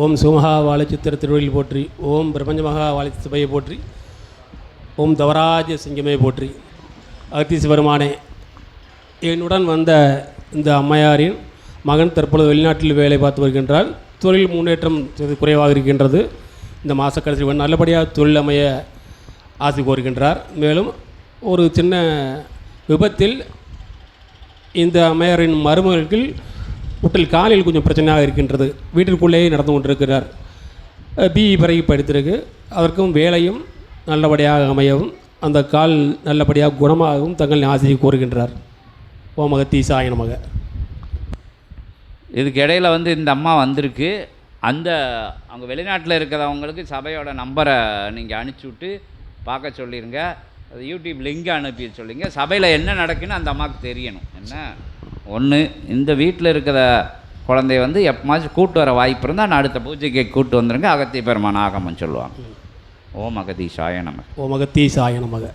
ஓம் சுமஹா வாழைச்சித்திர திருவழில் போற்றி ஓம் பிரபஞ்சமகா வாழை சபையை போற்றி ஓம் தவராஜ சிங்கமே போற்றி. அகத்தீஸ் பெருமானே என்னுடன் வந்த இந்த அம்மையாரின் மகன் தற்பொழுது வெளிநாட்டில் வேலை பார்த்து வருகின்றார். தொழில் முன்னேற்றம் சிறிது குறைவாக இருக்கின்றது. இந்த மாத நல்லபடியாக தொழில் அமைய ஆசை கோருகின்றார். மேலும் ஒரு சின்ன விபத்தில் இந்த அம்மையாரின் மருமகளுக்கு உட்டில் காலில் கொஞ்சம் பிரச்சனையாக இருக்கின்றது. வீட்டிற்குள்ளேயே நடந்து கொண்டிருக்கிறார். பிஇ பிறகு படித்திருக்கு. அதற்கும் வேலையும் நல்லபடியாக அமையவும் அந்த கால் நல்லபடியாக குணமாகவும் தங்களின் ஆசையை கோருகின்றார் ஓமக சாய நமக. இதுக்கு இடையில வந்து இந்த அம்மா வந்திருக்கு. அந்த அவங்க வெளிநாட்டில் இருக்கிறவங்களுக்கு சபையோட நம்பரை நீங்கள் அனுப்பிச்சி விட்டு பார்க்க சொல்லிடுங்க யூடியூப் லிங்க் அனுப்பி சொல்லிங்க சபையில் என்ன நடக்குன்னு அந்த அம்மாவுக்கு தெரியணும். என்ன? ஒன்று இந்த வீட்டில் இருக்கிற குழந்தைய வந்து எப்பமாச்சும் கூட்டு வர வாய்ப்பு இருந்தால் நான் அடுத்த பூஜைக்கு கூட்டு வந்துருங்க அகத்திய பெருமான் ஆகமன்னு சொல்லுவாங்க. ஓம் அகதீஷாய நம ஓமகத்தி சாய நமக.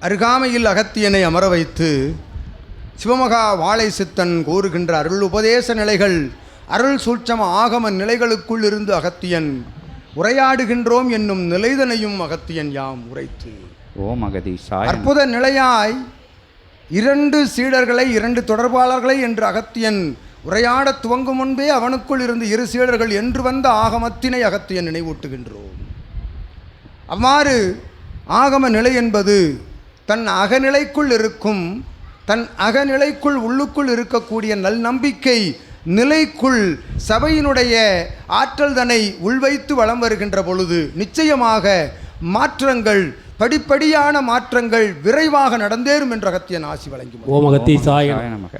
அருகாமையில் அகத்தியனை அமர வைத்து சிவமகா வாழை சித்தன் கூறுகின்ற அருள் உபதேச நிலைகள் அருள் சூட்சம ஆகம நிலைகளுக்குள் இருந்து அகத்தியன் உரையாடுகின்றோம் என்னும் நிலைதனையும் அகத்தியன் யாம் உரைத்து. ஓம் அகதீஷாய அற்புத நிலையாய் இரண்டு சீடர்களை இரண்டு தொடர்பாளர்களை என்று அகத்தியன் உரையாடத் துவங்கும் முன்பே அவனுக்குள் இருந்து இரு சீடர்கள் என்று வந்த ஆகமத்தினை அகத்தியன் நினைவூட்டுகின்றோம். அவ்வாறு ஆகம நிலை என்பது தன் அகநிலைக்குள் இருக்கும் தன் அகநிலைக்குள் உள்ளுக்குள் இருக்கக்கூடிய நல் நம்பிக்கை நிலைக்குள் சபையினுடைய ஆற்றல் தன்னை உள்வைத்து வலம் வருகின்ற பொழுது நிச்சயமாக மாற்றங்கள் படிப்படியான மாற்றங்கள் விரைவாக நடந்தேறும் என்ற அகத்தியன் ஆசி வழங்கி மகிழ்ந்தார். ஓமகத்தி சாய சாய நமக.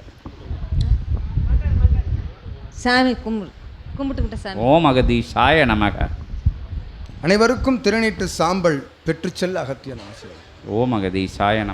சாமி கும்பிடு கும்பிட்டுக்கிட்ட சாமி. ஓம் அகதீஷாய நமக. அனைவருக்கும் திருநீட்டு சாம்பல் பெற்றுச் செல்ல அகத்தியன் ஆசி ஓம் அகதீஷாய நம